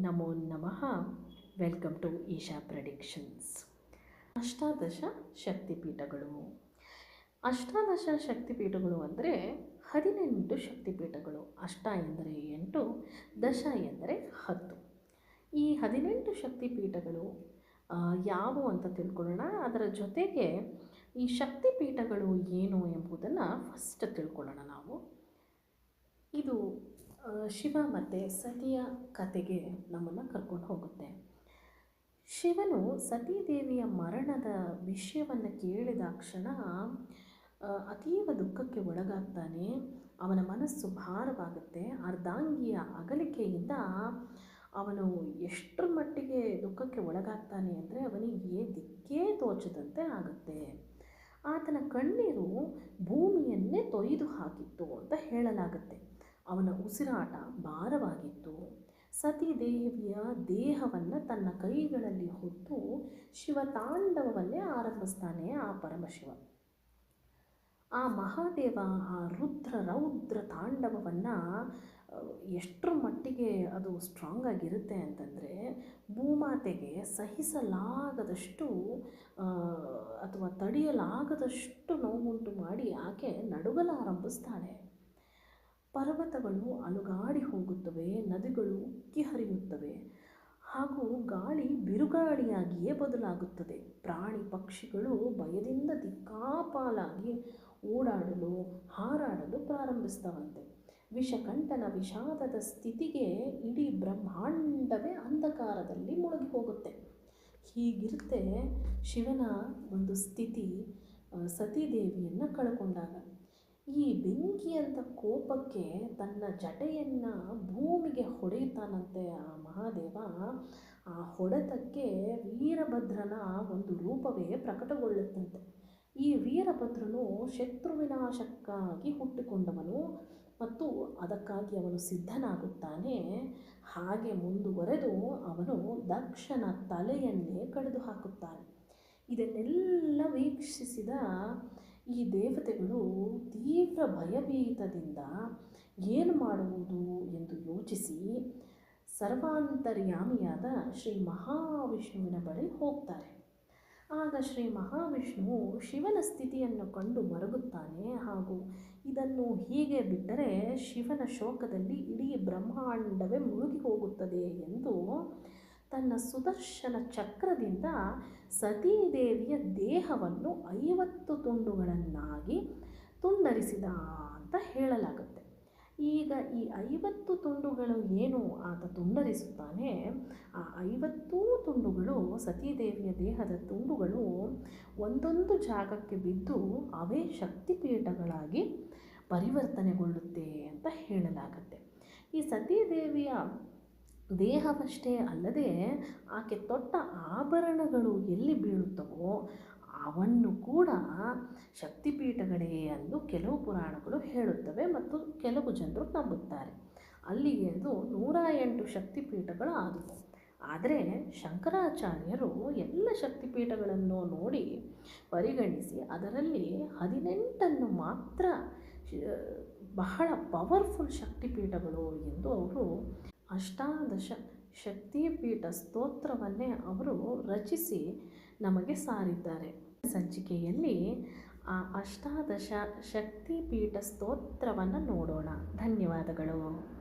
ನಮೋ ನಮಃ. Welcome to Isha predictions ಅಷ್ಟಾದಶ ಶಕ್ತಿಪೀಠಗಳು. ಅಷ್ಟಾದಶ ಶಕ್ತಿಪೀಠಗಳು ಅಂದರೆ ಹದಿನೆಂಟು ಶಕ್ತಿಪೀಠಗಳು. ಅಷ್ಟ ಎಂದರೆ ಎಂಟು, ದಶ ಎಂದರೆ ಹತ್ತು. ಈ ಹದಿನೆಂಟು ಶಕ್ತಿಪೀಠಗಳು ಯಾವುವು ಅಂತ ತಿಳ್ಕೊಳ್ಳೋಣ. ಅದರ ಜೊತೆಗೆ ಈ ಶಕ್ತಿಪೀಠಗಳು ಏನು ಎಂಬುದನ್ನು ಫಸ್ಟ್ ತಿಳ್ಕೊಳ್ಳೋಣ ನಾವು. ಇದು ಶಿವ ಮತ್ತು ಸತಿಯ ಕತೆಗೆ ನಮ್ಮನ್ನು ಕರ್ಕೊಂಡು ಹೋಗುತ್ತೆ. ಶಿವನು ಸತೀದೇವಿಯ ಮರಣದ ವಿಷಯವನ್ನು ಕೇಳಿದ ಕ್ಷಣ ಅತೀವ ದುಃಖಕ್ಕೆ ಒಳಗಾಗ್ತಾನೆ. ಅವನ ಮನಸ್ಸು ಭಾರವಾಗುತ್ತೆ. ಅರ್ಧಾಂಗಿಯ ಅಗಲಿಕೆಯಿಂದ ಅವನು ಎಷ್ಟರ ಮಟ್ಟಿಗೆ ದುಃಖಕ್ಕೆ ಒಳಗಾಗ್ತಾನೆ ಅಂದರೆ ಅವನಿಗೆ ದಿಕ್ಕೇ ತೋಚದಂತೆ ಆಗುತ್ತೆ. ಆತನ ಕಣ್ಣೀರು ಭೂಮಿಯನ್ನೇ ತೊಯ್ದು ಹಾಕಿತ್ತು ಅಂತ ಹೇಳಲಾಗುತ್ತೆ. ಅವನ ಉಸಿರಾಟ ಭಾರವಾಗಿತ್ತು. ಸತೀದೇವಿಯ ದೇಹವನ್ನು ತನ್ನ ಕೈಗಳಲ್ಲಿ ಹೊತ್ತು ಶಿವತಾಂಡವವನ್ನೇ ಆರಂಭಿಸ್ತಾನೆ ಆ ಪರಮಶಿವ. ಆ ಮಹಾದೇವ, ಆ ರುದ್ರ ರೌದ್ರ ತಾಂಡವವನ್ನು ಎಷ್ಟರ ಮಟ್ಟಿಗೆ ಅದು ಸ್ಟ್ರಾಂಗ್ ಆಗಿರುತ್ತೆ ಅಂತಂದರೆ ಭೂಮಾತೆಗೆ ಸಹಿಸಲಾಗದಷ್ಟು ಅಥವಾ ತಡೆಯಲಾಗದಷ್ಟು ನೋವುಂಟು ಮಾಡಿ ಆಕೆ ನಡುಗಲಾರಂಭಿಸ್ತಾಳೆ. ಪರ್ವತಗಳು ಅಲುಗಾಡಿ ಹೋಗುತ್ತವೆ, ನದಿಗಳು ಉಕ್ಕಿ ಹರಿಯುತ್ತವೆ ಹಾಗೂ ಗಾಳಿ ಬಿರುಗಾಳಿಯಾಗಿಯೇ ಬದಲಾಗುತ್ತದೆ. ಪ್ರಾಣಿ ಪಕ್ಷಿಗಳು ಭಯದಿಂದ ದಿಕ್ಕಾಪಾಲಾಗಿ ಓಡಾಡಲು, ಹಾರಾಡಲು ಪ್ರಾರಂಭಿಸ್ತವಂತೆ ವಿಷಕಂಠನ ವಿಷಾದದ ಸ್ಥಿತಿಗೆ ಇಡೀ ಬ್ರಹ್ಮಾಂಡವೇ ಅಂಧಕಾರದಲ್ಲಿ ಮುಳುಗಿ ಹೋಗುತ್ತೆ ಹೀಗಿರುತ್ತೆ ಶಿವನ ಒಂದು ಸ್ಥಿತಿ ಸತೀದೇವಿಯನ್ನು ಕಳ್ಕೊಂಡಾಗ. ಈ ಬೆಂಕಿಯಂಥ ಕೋಪಕ್ಕೆ ತನ್ನ ಜಟೆಯನ್ನು ಭೂಮಿಗೆ ಹೊಡೆಯುತ್ತಾನಂತೆ ಆ ಮಹಾದೇವ. ಆ ಹೊಡೆತಕ್ಕೆ ವೀರಭದ್ರನ ಒಂದು ರೂಪವೇ ಪ್ರಕಟಗೊಳ್ಳುತ್ತಂತೆ. ಈ ವೀರಭದ್ರನು ಶತ್ರುವಿನಾಶಕ್ಕಾಗಿ ಹುಟ್ಟಿಕೊಂಡವನು ಮತ್ತು ಅದಕ್ಕಾಗಿ ಅವನು ಸಿದ್ಧನಾಗುತ್ತಾನೆ. ಹಾಗೆ ಮುಂದುವರೆದು ಅವನು ದಕ್ಷನ ತಲೆಯನ್ನೇ ಕಡಿದು ಹಾಕುತ್ತಾನೆ ಇದನ್ನೆಲ್ಲ ವೀಕ್ಷಿಸಿದ ಈ ದೇವತೆಗಳು ತೀವ್ರ ಭಯಭೀತದಿಂದ ಏನು ಮಾಡುವುದು ಎಂದು ಯೋಚಿಸಿ ಸರ್ವಾಂತರ್ಯಾಮಿಯಾದ ಶ್ರೀ ಮಹಾವಿಷ್ಣುವಿನ ಬಳಿ ಹೋಗ್ತಾರೆ. ಆಗ ಶ್ರೀ ಮಹಾವಿಷ್ಣುವು ಶಿವನ ಸ್ಥಿತಿಯನ್ನು ಕಂಡು ಮರುಗುತ್ತಾನೆ. ಹಾಗೂ ಇದನ್ನು ಹೀಗೆ ಬಿಟ್ಟರೆ ಶಿವನ ಶೋಕದಲ್ಲಿ ಇಡೀ ಬ್ರಹ್ಮಾಂಡವೇ ಮುಳುಗಿ ಹೋಗುತ್ತದೆ ಎಂದು ತನ್ನ ಸುದರ್ಶನ ಚಕ್ರದಿಂದ ಸತೀದೇವಿಯ ದೇಹವನ್ನು ಐವತ್ತು ತುಂಡುಗಳನ್ನಾಗಿ ತುಂಡರಿಸಿದ ಅಂತ ಹೇಳಲಾಗುತ್ತೆ. ಈಗ ಈ ಐವತ್ತು ತುಂಡುಗಳು ಏನು? ಆತ ತುಂಡರಿಸುತ್ತಾನೆ. ಆ ಐವತ್ತೂ ತುಂಡುಗಳು ಸತೀದೇವಿಯ ದೇಹದ ತುಂಡುಗಳು ಒಂದೊಂದು ಜಾಗಕ್ಕೆ ಬಿದ್ದು ಅವೇ ಶಕ್ತಿಪೀಠಗಳಾಗಿ ಪರಿವರ್ತನೆಗೊಳ್ಳುತ್ತೆ ಅಂತ ಹೇಳಲಾಗುತ್ತೆ. ಈ ಸತೀದೇವಿಯ ದೇಹವಷ್ಟೇ ಅಲ್ಲದೆ ಆಕೆ ತೊಟ್ಟ ಆಭರಣಗಳು ಎಲ್ಲಿ ಬೀಳುತ್ತವೋ ಅವನ್ನು ಕೂಡ ಶಕ್ತಿಪೀಠಗಳೇ ಎಂದು ಕೆಲವು ಪುರಾಣಗಳು ಹೇಳುತ್ತವೆ ಮತ್ತು ಕೆಲವು ಜನರು ನಂಬುತ್ತಾರೆ. ಅಲ್ಲಿಗೆ ಅದು ನೂರ ಎಂಟು ಶಕ್ತಿಪೀಠಗಳು ಆದವು. ಆದರೆ ಶಂಕರಾಚಾರ್ಯರು ಎಲ್ಲ ಶಕ್ತಿಪೀಠಗಳನ್ನು ನೋಡಿ ಪರಿಗಣಿಸಿ ಅದರಲ್ಲಿ ಹದಿನೆಂಟನ್ನು ಮಾತ್ರ ಬಹಳ ಪವರ್ಫುಲ್ ಶಕ್ತಿಪೀಠಗಳು ಎಂದು ಅವರು ಅಷ್ಟಾದಶ ಶಕ್ತಿಪೀಠ ಸ್ತೋತ್ರವನ್ನೇ ಅವರು ರಚಿಸಿ ನಮಗೆ ಸಾರಿದ್ದಾರೆ. ಸಂಚಿಕೆಯಲ್ಲಿ ಆ ಅಷ್ಟಾದಶ ಶಕ್ತಿಪೀಠ ಸ್ತೋತ್ರವನ್ನು ನೋಡೋಣ. ಧನ್ಯವಾದಗಳು.